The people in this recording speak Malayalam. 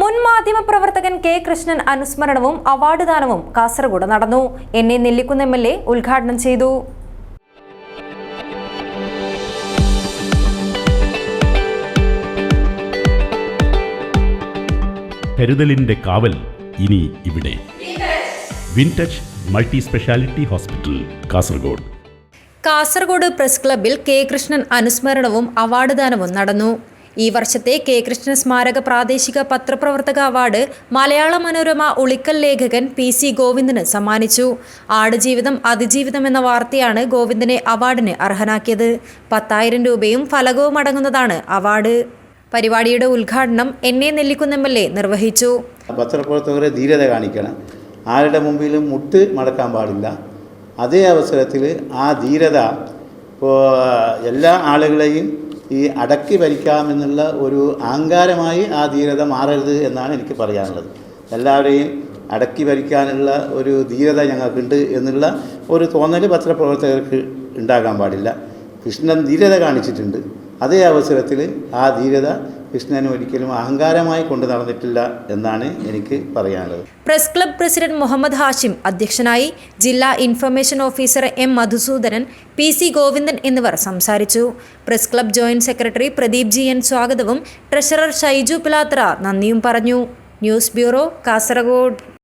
മുൻ മാധ്യമ പ്രവർത്തകൻ കെ കൃഷ്ണൻ അനുസ്മരണവും അവാർഡ് ദാനവും കാസർഗോഡ് നടന്നു. N A Nellikkunnu M L A ഉദ്ഘാടനം ചെയ്തു. കരുതലിന്റെ കാവൽ ഇനി ഇവിടെ. Wintouch multi speciality hospital Kasaragod. Kasaragod press ക്ലബ്ബിൽ കെ കൃഷ്ണൻ അനുസ്മരണവും അവാർഡ് ദാനവും നടന്നു. ഈ വർഷത്തെ കെ കൃഷ്ണ സ്മാരക പ്രാദേശിക പത്രപ്രവർത്തക അവാർഡ് മലയാള മനോരമ ഉളിക്കൽ ലേഖകൻ പി സി ഗോവിന്ദന് സമ്മാനിച്ചു. ആടുജീവിതം അതിജീവിതം എന്ന വാർത്തയാണ് ഗോവിന്ദനെ അവാർഡിന് അർഹനാക്കിയത്. പത്തായിരം രൂപയും ഫലകവും അടങ്ങുന്നതാണ് അവാർഡ്. പരിപാടിയുടെ ഉദ്ഘാടനം N A Nellikkunnu M L A നിർവഹിച്ചു. പത്രപ്രവർത്തകരെ ധീരത കാണിക്കണം. ആരുടെ മുമ്പിലും മുട്ട് മടക്കാൻ പാടില്ല. അതേ അവസരത്തിൽ ആ ധീരത ഇപ്പോൾ എല്ലാ ആളുകളെയും ഈ അടക്കി ഭരിക്കാമെന്നുള്ള ഒരു അഹങ്കാരമായി ആ ധീരത മാറരുത് എന്നാണ് എനിക്ക് പറയാനുള്ളത്. എല്ലാവരെയും അടക്കി ഭരിക്കാനുള്ള ഒരു ധീരത ഞങ്ങൾക്കുണ്ട് എന്നുള്ള ഒരു തോന്നൽ പത്രപ്രവർത്തകർക്ക് ഉണ്ടാകാൻ പാടില്ല. കൃഷ്ണൻ ധീരത കാണിച്ചിട്ടുണ്ട്. അതേ അവസരത്തിൽ ആ ധീരത കൃഷ്ണൻ ഒരിക്കലും അഹങ്കാരമായി കൊണ്ടു നടന്നിട്ടില്ല എന്നാണ് എനിക്ക് പറയാനുള്ളത്. Press club president Muhammad Hashim അധ്യക്ഷനായി ജില്ലാ information officer M Madhusoodanan P C Govindan എന്നിവർ സംസാരിച്ചു. Press club joint secretary Pradeep G N സ്വാഗതവും ട്രഷറർ ഷൈജു പിലാത്ര നന്ദിയും പറഞ്ഞു. News bureau Kasaragod.